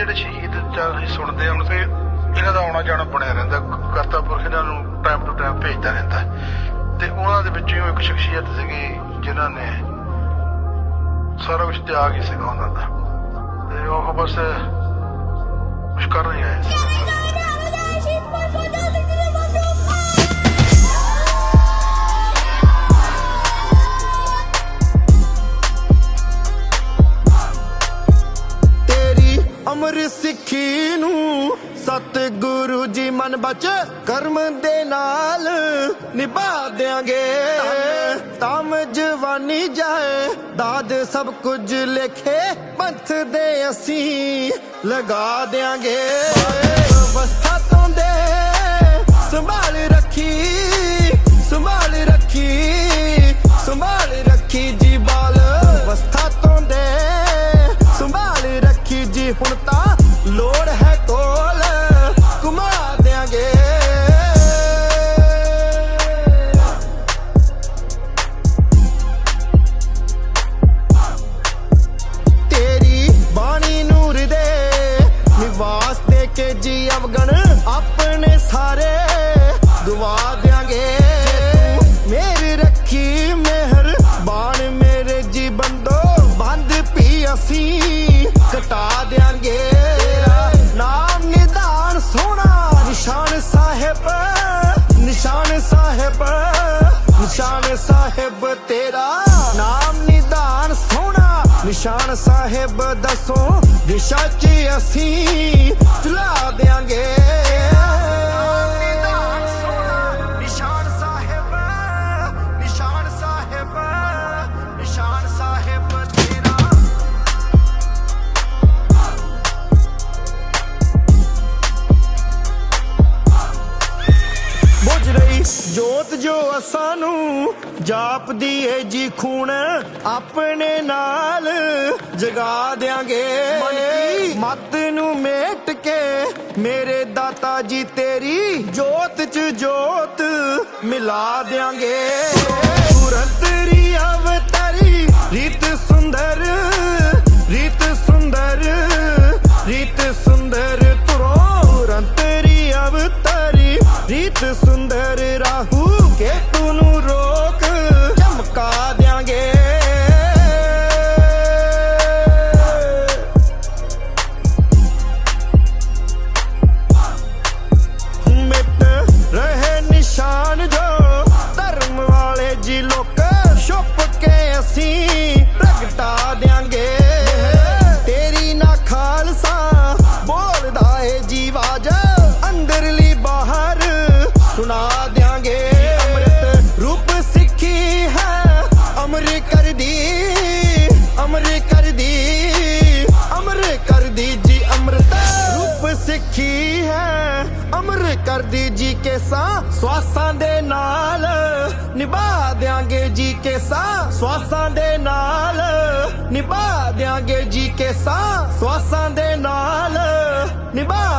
ਜਿਹੜੇ ਸ਼ਹੀਦ ਚੱਲ ਸੁਣਦੇ ਹੁਣ ਤੇ ਇਹਨਾਂ ਦਾ ਆਉਣਾ ਜਾਣਾ ਬਣਿਆ ਰਹਿੰਦਾ ਕਰਤਾ ਇਹਨਾਂ ਨੂੰ ਟਾਈਮ ਟੂ ਟਾਈਮ ਭੇਜਦਾ ਰਹਿੰਦਾ। ਤੇ ਉਹਨਾਂ ਦੇ ਵਿੱਚੋਂ ਇੱਕ ਸ਼ਖਸੀਅਤ ਸੀਗੀ ਜਿਨ੍ਹਾਂ ਨੇ ਸਾਰਾ ਕੁਝ ਤਿਆਗ ਹੀ ਸੀਗਾ ਉਹਨਾਂ ਦਾ। ਤੇ ਉਹ ਬਸ ਕੁਝ ਕਰ ਨਹੀਂ ਆਏ ਸੀ ਸਿੱਖੀ ਨੂੰ ਸਤਿਗੁਰੂ ਜੀ ਮਨ ਬਚ ਕਰਮ ਦੇ ਨਾਲ ਨਿਭਾ ਦਿਆਂਗੇ। ਤਮ ਜਵਾਨੀ ਜਾਏ, ਦਾਦ ਸਭ ਕੁਝ ਲਿਖੇ, ਪੰਥ ਦੇ ਅਸੀਂ ਲਗਾ ਦਿਆਂਗੇ। ਅਵਸਥਾ ਤੋਂ ਦੇ, ਸੰਭਾਲ ਰੱਖੀ ਸੰਭਾਲ ਰੱਖੀ ਅਸੀਂ ਕਟਾ ਦਿਆਂਗੇ। ਨਾਮ ਨਿਦਾਨ ਸੋਹਣਾ, ਨਿਸ਼ਾਨ ਸਾਹਿਬ ਨਿਸ਼ਾਨ ਸਾਹਿਬ ਨਿਸ਼ਾਨ ਸਾਹਿਬ ਤੇਰਾ। ਨਾਮ ਨਿਦਾਨ ਸੋਹਣਾ, ਨਿਸ਼ਾਨ ਸਾਹਿਬ ਦੱਸੋ ਦਿਸ਼ਾ 'ਚ ਅਸੀਂ ਚਲਾ ਦਿਆਂਗੇ। ਜੋ ਅਸਾਂ ਨੂੰ ਜਾਪਦੀ ਏ ਜੀ ਖੂਨ ਆਪਣੇ ਨਾਲ ਜਗਾ ਦਿਆਂਗੇ। ਮਤ ਨੂੰ ਮੇਟ ਕੇ ਮੇਰੇ ਦਾਤਾ ਜੀ ਤੇਰੀ ਜੋਤ ਚ ਜੋਤ ਮਿਲਾ ਦਿਆਂਗੇ। ਤੁਰੰਤਰੀ ਹੈ। ਅਮਰ ਕਰਦੀ ਜੀ ਕੇ ਸਾ ਸਵਾਸਾਂ ਦੇ ਨਾਲ। ਨਿਭਾ ਦਿਆਂਗੇ ਜੀ ਕੇ ਸਾ ਸਵਾਸਾਂ ਦੇ ਨਾਲ। ਨਿਭਾ ਦਿਆਂਗੇ ਜੀ ਕੇ ਸਾ ਸਵਾਸਾਂ ਦੇ ਨਾਲ। ਨਿਭਾ